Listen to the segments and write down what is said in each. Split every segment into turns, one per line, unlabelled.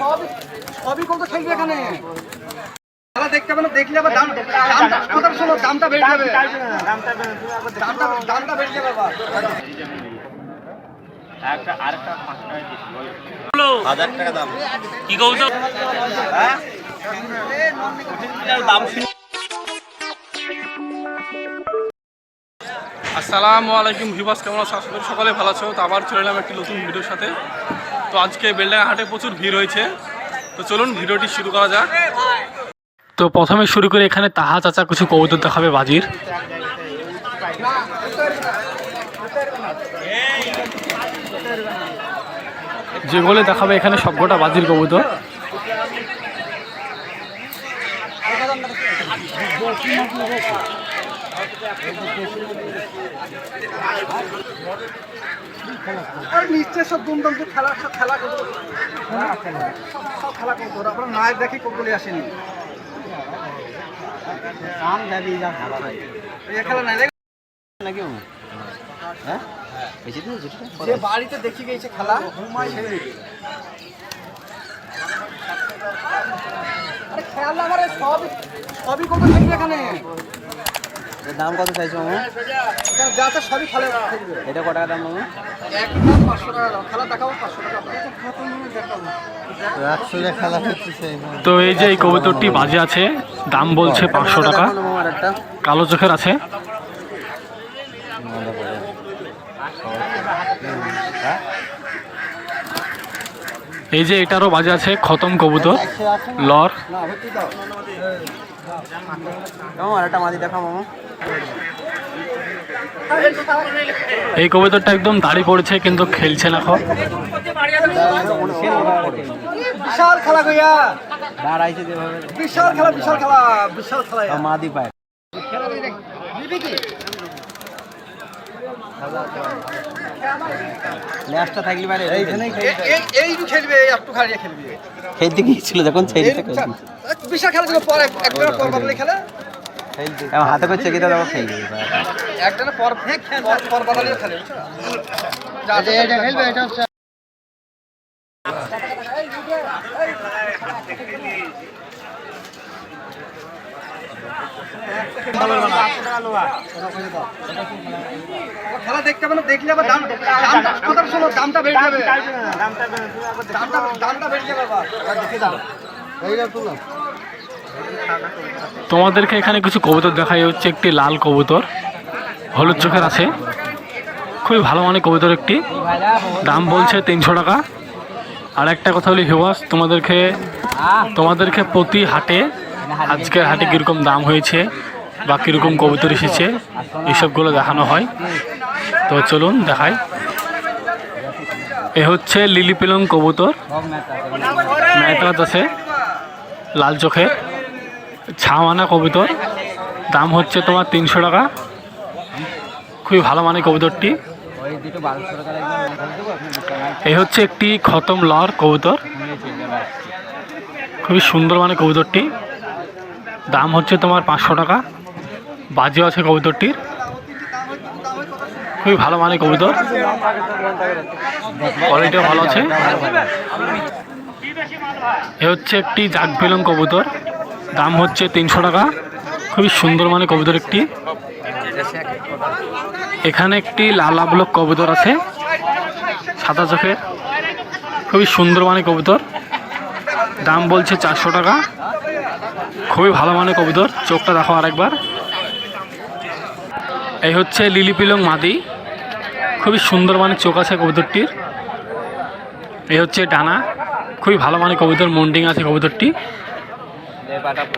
সবই সবই কত খেলবে এখানে। খেলা দেখতে হবে না দেখলে আবার দাম দামটা কথা শোনো দামটা বেড়ে যাবে। দামটা দামটা বেড়ে যাবে আবার।
হাজার টাকা দাম।
কি কৌতো
দাম
আসসালামু আলাইকুম ভিবাস কেমন আছো? সকলে ভালো আছো। তো আবার চলে এলাম একটি নতুন ভিডিওর সাথে। তো আজকে বেলডাঙ্গা হাটে প্রচুর ভিড় হয়েছে। তো চলুন ভিডিওটি শুরু করা যাক। তো প্রথমে শুরু করে, এখানে তাহা চাচা কিছু কবুতর দেখাবে বাজির। যেগুলো দেখাবে এখানে সবকটা বাজির কবুতর।
আর নিশ্চয় সব দুমদম তো খেলা সব খেলা করব। সব সব খেলা করব আপনার নায়ক দেখি কোকলি আসেনি। এই খেলা নাই দেখ। যে বাড়িতে দেখি গেছে খেলা। আরে খেলা আমার সবই সবই কত এখানে।
দাম কত চাইছো মামা?
যা সবই খেলে
এটা ক টাকা দাম মামা?
একই পাঁচশো টাকা দাম। খেলা দেখাবো পাঁচশো টাকা দেখাবো
একশো টাকা খেলা করতেছে
তো এই যে এই কবুতরটি বাজে আছে দাম বলছে পাঁচশো টাকা।
একটা।
কালো চোখের আছে। এই যে এটারও বাজে আছে খতম কবুতর লর।
একটা মাদি দেখা মামা।
এই কবিতাটা একদম দাড়ি পড়েছে কিন্তু খেলছে না এখন।
বিশাল খেলা
দাঁড়াইছে
বিশাল খেলা বিশাল খেলা বিশাল খেলা।
মাদি পায়। ল্যাসটা থাকলে পারে এইখানেই
এই খেলবে একটু খাড়িয়ে খেলবে
খেলতে গিয়েছিল যখন ছেড়ে
বিশাল বিশাল খেলা ছিল পরে একবার পর বদলে খেলে
হাতে করছে কি দাদা খেলবে
একটা পর পর পর বদলে খেলে এটা খেলবে এটা খেলা দেখতে না দেখলে আবার দাম কথা শোনো দামটা বেড়ে যাবে? দেখে
তোমাদেরকে এখানে কিছু কবুতর দেখাই হচ্ছে, একটি লাল কবুতর। হলুদ চোখের আছে। খুবই ভালো মানে কবুতর একটি। দাম বলছে তিনশো টাকা। আর একটা কথা হলি হিবাস তোমাদেরকে তোমাদেরকে প্রতি হাটে আজকের হাটে কীরকম দাম হয়েছে বা কীরকম কবুতর এসেছে এইসবগুলো দেখানো হয়। তো চলুন দেখাই। এ হচ্ছে লিলি পিলং কবুতর। ম্যাটরাত আছে, লাল চোখে। ছাওয়ানা কবুতর। দাম হচ্ছে তোমার তিনশো টাকা। খুবই ভালো মানে কবুতরটি। এই হচ্ছে একটি খতম লর কবুতর। খুবই সুন্দর মানে কবুতরটি। দাম হচ্ছে তোমার পাঁচশো টাকা। বাজে আছে কবুতরটির। খুবই ভালো মানে কবুতর। কোয়ালিটিও ভালো আছে। এ হচ্ছে একটি জাগ বেলং কবুতর। দাম হচ্ছে তিনশো টাকা। খুবই সুন্দর মানে কবুতর একটি। এখানে একটি লাল আবলক কবুতর আছে, সাদা চোখের। খুবই সুন্দর মানে কবুতর। দাম বলছে চারশো টাকা। খুবই ভালো মানে কবুতর। চোখটা দেখো আরেকবার। এই হচ্ছে লিলি পিলং মাদি। খুবই সুন্দর মানে চোখ আছে কবুতরটির। এই হচ্ছে ডানা। খুবই ভালো মানে কবুতর, মন্ডিং আছে কবুতরটি।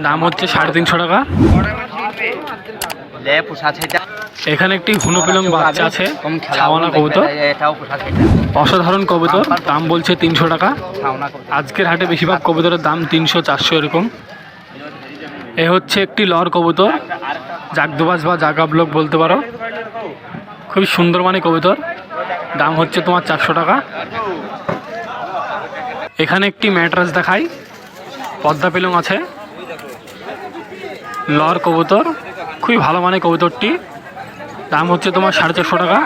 দাম হচ্ছে সাড়ে তিনশো টাকা। এখানে একটি হুনো পিলং বাচ্চা আছে ছাওয়ানা কবুতর। অসাধারণ কবুতর দাম বলছে তিনশো টাকা। আজকের হাটে বেশিরভাগ কবুতরের দাম তিনশো চারশো এরকম। এ হচ্ছে একটি লর কবুতর জাগদোবাজ বা জাগা ব্লক বলতে পারো। খুবই সুন্দর মানে কবুতর দাম হচ্ছে তোমার চারশো টাকা। এখানে একটি ম্যাট্রাস দেখাই পদ্মা পেলং আছে। লর কবুতর, খুবই ভালো মানে কবুতরটি। দাম হচ্ছে তোমার সাড়ে চারশো টাকা।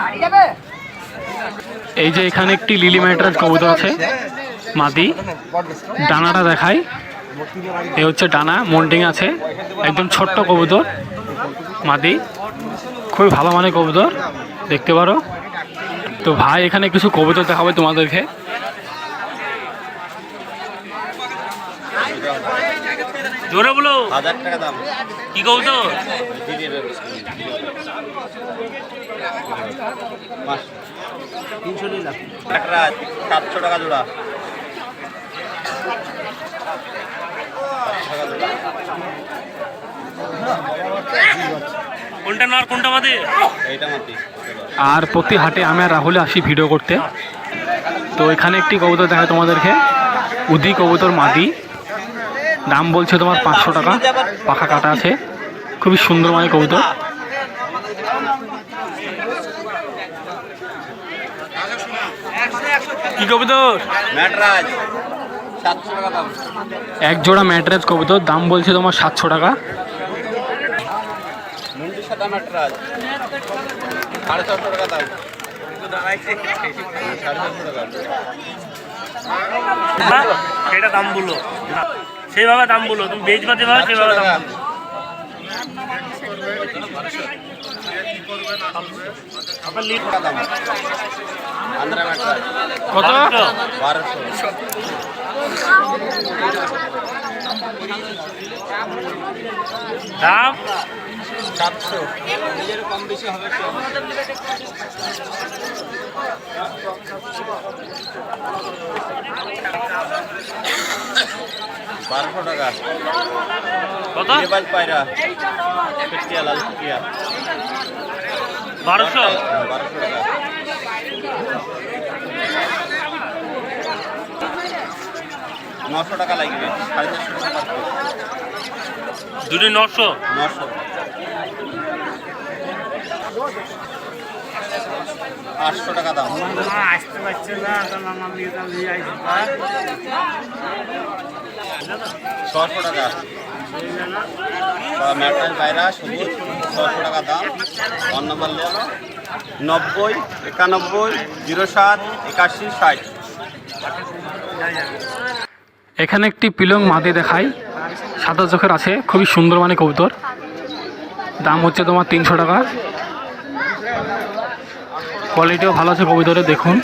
এই যে এখানে একটি লিলি ম্যাট্রাস কবুতর আছে, মাদি। ডানাটা দেখাই। এ হচ্ছে ডানা মন্টিং আছে। একদম ছোট্ট কবুতর, মাদি। খুবই ভালো মানের কবুতর, দেখতে পারো। তো ভাই, এখানে কিছু কবুতর দেখাবে তোমাদেরকে। জোরে বলো।
হাজার টাকা দাম।
কি কবুতর
তিনশো নিলাম একটা সাতশো টাকা জোড়া।
কোনটা নর কোনটা বাদে? আর প্রতি হাটে আমি আর রাহুলে আসি ভিডিও করতে। তো এখানে একটি কবুতর দেখা তোমাদেরকে। উদি কবুতর মাদি। দাম বলছে তোমার পাঁচশো টাকা। পাখা কাটা আছে। খুবই সুন্দর মানে কবুতর। কি কবুতর?
ম্যাটরাজ। দাম।
এক জোড়া ম্যাট্রেস কবুতর। দাম বলছে তোমার সাতশো টাকা।
দাম
বলো। সেইভাবে দাম বলো তুমি বেচবা যেভাবে সেভাবে দাম বলো।
কত? দাম? আন্ধ্রা ম্যাটরাজ
কত?
বারোশো
দাম
সাতশো বারোশো টাকা
কত
পায়রা লাল
বারোশো?
বারোশো টাকা। নশো টাকা লাগবে সাড়ে চারশো টাকা
দুটি নশো?
নশো। আটশো টাকা দাম।
আসতে পারছে না
ছশো টাকা। ম্যাট্রাস বাইরা সবুজ ছশো টাকা দাম। নম্বর নেব নব্বই একানব্বই জিরো সাত একাশি ষাট।
এখানে একটি পিলং মাদি দেখাই সাদা চোখের আছে, খুবই সুন্দর মানে কবুতর। দাম হচ্ছে তোমার তিনশো টাকা। কোয়ালিটিও ভালো আছে কবুতরের, দেখুন।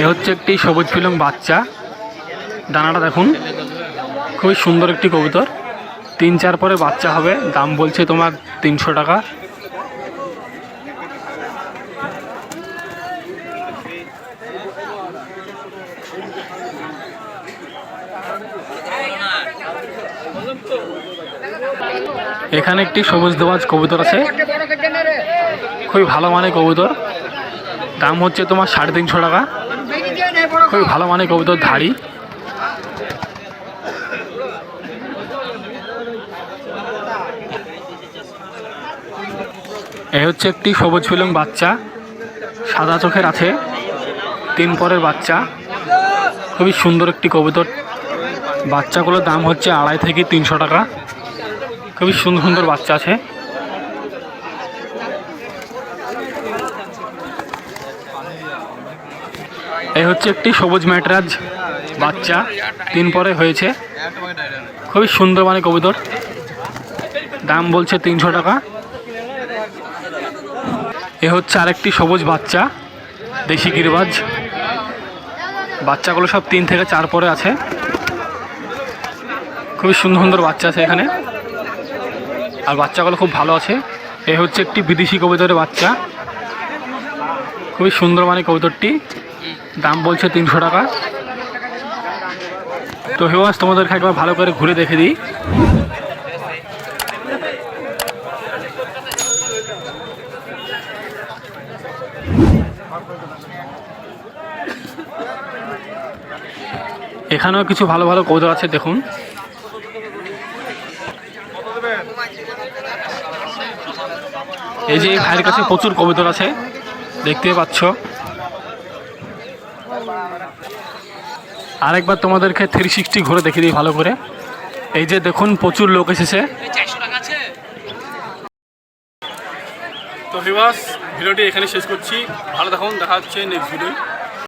এ হচ্ছে একটি সবুজ পিলং বাচ্চা। দানাটা দেখুন। খুবই সুন্দর একটি কবুতর। তিন চার পরে বাচ্চা হবে, দাম বলছে তোমার তিনশো টাকা। এখানে একটি সবুজ দোয়াজ কবুতর আছে। খুবই ভালো মানের কবুতর। দাম হচ্ছে তোমার সাড়ে তিনশো টাকা। খুবই ভালো মানের কবুতর, ধাড়ি। এ হচ্ছে একটি সবুজ ফিলং বাচ্চা। সাদা চোখের আছে। তিন পরের বাচ্চা। খুবই সুন্দর একটি কবুতর। বাচ্চাগুলোর দাম হচ্ছে আড়াই থেকে তিনশো টাকা। খুবই সুন্দর সুন্দর বাচ্চা আছে। এই হচ্ছে একটি সবুজ ম্যাটরাজ বাচ্চা। তিন পরে হয়েছে। খুবই সুন্দর মানে কবুতর। দাম বলছে তিনশো টাকা। এ হচ্ছে আরেকটি সবুজ বাচ্চা, দেশি গিরবাজ। বাচ্চাগুলো সব তিন থেকে চার পরে আছে। খুবই সুন্দর সুন্দর বাচ্চা আছে এখানে। আর বাচ্চাগুলো খুব ভালো আছে। এ হচ্ছে একটি বিদেশি কবুতরের বাচ্চা। খুবই সুন্দর মানে কবুতরটি। দাম বলছে তিনশো টাকা। তো হেওয়াস তোমাদেরকে একবার ভালো করে ঘুরে দেখে দিই। এখানেও কিছু ভালো ভালো কবুতর আছে, দেখুন। এই যে ভাইয়ের কাছে প্রচুর কবুতর আছে দেখতে পাচ্ছ। আরেকবার তোমাদেরকে থ্রি সিক্সটি ঘুরে দেখে দিই ভালো করে। এই যে দেখুন, প্রচুর লোক এসেছে। তো বিবাস ভিডিওটি এখানে শেষ করছি। ভালো দেখুন দেখা হচ্ছে নেক্সট ভিডিও